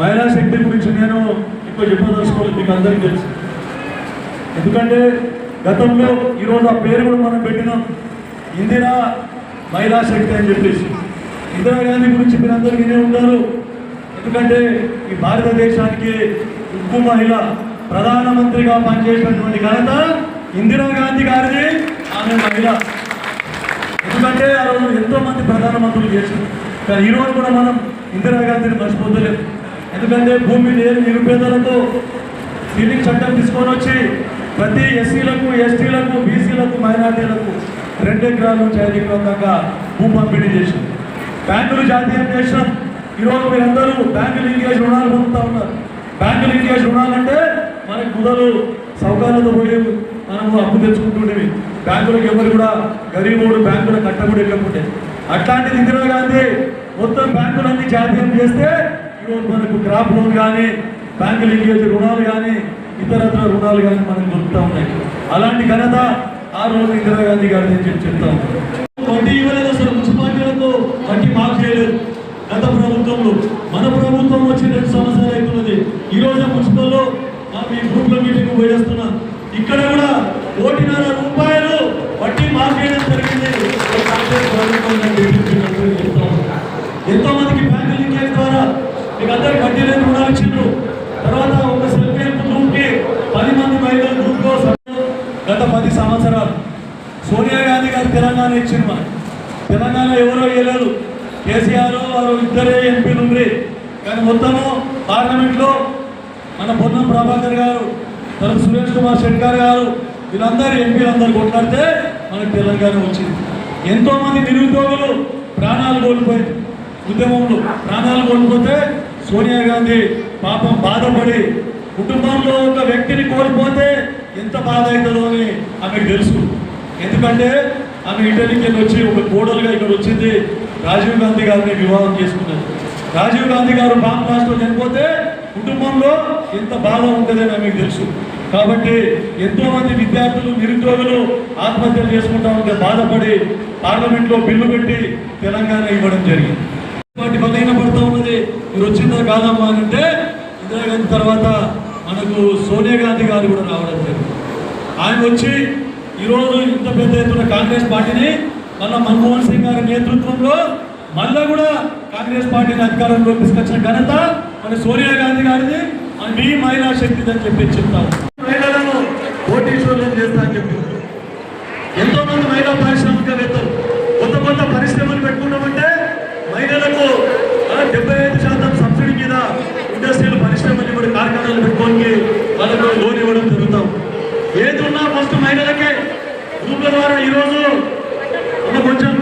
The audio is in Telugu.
మహిళా శక్తి గురించి నేను ఎక్కువ చెప్పదలుచుకోవాలి మీకు అందరికీ తెలుసు. ఎందుకంటే గతంలో ఈరోజు ఆ పేరు కూడా మనం పెట్టినాం. ఇందిరా మహిళా శక్తి అని చెప్పేసి. ఇందిరాగాంధీ గురించి మీరు అందరూ వినే ఉంటారు. ఎందుకంటే ఈ భారతదేశానికి ఉక్కు మహిళ ప్రధానమంత్రిగా పనిచేసినటువంటి ఘనత ఇందిరాగాంధీ గారిది ఆమె మహిళ. ఎందుకంటే ఆ రోజు ఎంతో మంది ప్రధానమంత్రులు చేశారు కానీ ఈరోజు కూడా మనం ఇందిరాగాంధీని మర్చిపోతలేదు ఎందుకంటే భూమి లేని నిరుపేదలతో సీలింగ్ చట్టం తీసుకొని వచ్చి ప్రతి ఎస్సీలకు ఎస్టీలకు బీసీలకు మైనార్టీలకు రెండు ఎకరాల నుంచి ఐదు ఎకరాల దాకా భూ పంపిణీ చేసాం బ్యాంకులు జాతీయం చేసాం ఈరోజు మీరందరూ బ్యాంకు లింకేజ్ రుణాలు పొందుతూ ఉన్నారు. బ్యాంకు లింకేజ్ రుణాలంటే మనకి కుదలు సౌకర్యాలతో పోయి మనము అప్పు తెచ్చుకుంటుండేవి. బ్యాంకులకు ఎవరు కూడా గరీబోడు బ్యాంకులకు కట్టబడి వెళ్ళకుంటే అట్లాంటిది ఇందిరాగాంధీ మొత్తం బ్యాంకులన్నీ జాతీయం చేస్తే మనకు క్రాప్ లోన్ కానీ బ్యాంకు లింకేజ్ రుణాలు కానీ ఇతరత్ర రుణాలు కానీ మనకు దొరుకుతూ ఉన్నాయి. అలాంటి ఘనత ఆ రోజు ఇందిరాగాంధీ గారు నేను చెప్పి చెప్తా ఉన్నాం. వడ్డీ ఇవ్వలేదు అసలు మున్సిపాలిటీలకు వడ్డీ మాఫ్ చేయలేదు. గత ప్రభుత్వంలో మన ప్రభుత్వం వచ్చి రెండు సంవత్సరాలు అవుతున్నది. ఈ రోజు మున్సిపల్లో మీ గ్రూప్ల మీటింగ్ పోయేస్తున్నా. ఇక్కడ కూడా కోటిన్నర రూపాయలు వడ్డీ మాఫ్ చేయడం జరిగింది ఈ కాంగ్రెస్ ప్రభుత్వం నేను చెప్పి చెప్తా ఉన్నా. ఎంతో మందికి బ్యాంకు లింకేజ్ ద్వారా మీకు అందరికి వడ్డీ లేని రుణాలు ఇచ్చిండ్రు తర్వాత ఒక సెల్ఫ్ హెల్ప్ గ్రూప్కి పది మంది మహిళల గ్రూప్లో సభ్యులు గత పది సంవత్సరాలు సోనియా గాంధీ గారు తెలంగాణ ఇచ్చింది మనకి తెలంగాణ ఎవరో వేయలేదు కేసీఆర్ వారు ఇద్దరే ఎంపీలు ఉంది కానీ మొత్తము పార్లమెంట్లో మన పొన్నం ప్రభాకర్ గారు తర్వాత సురేష్ కుమార్ షెట్కర్ గారు వీళ్ళందరూ ఎంపీలందరూ కొట్లాడితే మనకు తెలంగాణ వచ్చింది. ఎంతోమంది నిరుద్యోగులు ప్రాణాలు కోల్పోయింది ఉద్యమంలో ప్రాణాలు కోల్పోతే సోనియా గాంధీ పాపం బాధపడి కుటుంబంలో ఒక వ్యక్తిని కోల్పోతే ఎంత బాధ అవుతుందో అని ఆమెకు తెలుసు. ఎందుకంటే ఆమె ఇటలీకి వెళ్ళి వచ్చి ఒక కోడలుగా ఇక్కడ వచ్చింది రాజీవ్ గాంధీ గారిని వివాహం చేసుకున్నది. రాజీవ్ గాంధీ గారు బాంబ్ బ్లాస్ట్లో చనిపోతే కుటుంబంలో ఎంత బాధ ఉంటుందని ఆమెకు తెలుసు. కాబట్టి ఎంతో మంది విద్యార్థులు నిరుద్యోగులు ఆత్మహత్యలు చేసుకుంటా ఉంటే బాధపడి పార్లమెంట్లో బిల్లు పెట్టి తెలంగాణ ఇవ్వడం జరిగింది. వాటి బలహీన పడుతూ ఉన్నది. మీరు వచ్చిందా కాదమ్మా అని అంటే ఇందిరాగాంధీ తర్వాత మనకు సోనియా గాంధీ గారు కూడా రావడం జరిగింది. ఆయన వచ్చి ఈరోజు ఇంత పెద్ద ఎత్తున కాంగ్రెస్ పార్టీని మళ్ళా మన్మోహన్ సింగ్ గారి నేతృత్వంలో మళ్ళా కూడా కాంగ్రెస్ పార్టీని అధికారంలో తీసుకొచ్చిన ఘనత మన సోనియా గాంధీ గారిది. మన మీ మహిళా శక్తి అని చెప్పి చెప్తాము మహిళలను కోటీశ్వరులను చేస్తా అని చెప్పి. ఎంతో మంది మహిళా పారిశ్రామికవేత్తలు కొత్త కొత్త పరిశ్రమలు పెట్టుకున్నామంటే మహిళలకు డెబ్బై ఐదు శాతం సబ్సిడీ మీద ఇండస్ట్రియల్ పరిశ్రమలు ఇప్పుడు కార్ఖానాలు పెట్టుకోనికి వాళ్ళకు లోన్ ఇవ్వడం జరుగుతాం. ఏది ఉన్నా ఫస్ట్ మహిళలకే. గ్రూప్ల ద్వారా ఈరోజు కొంచెం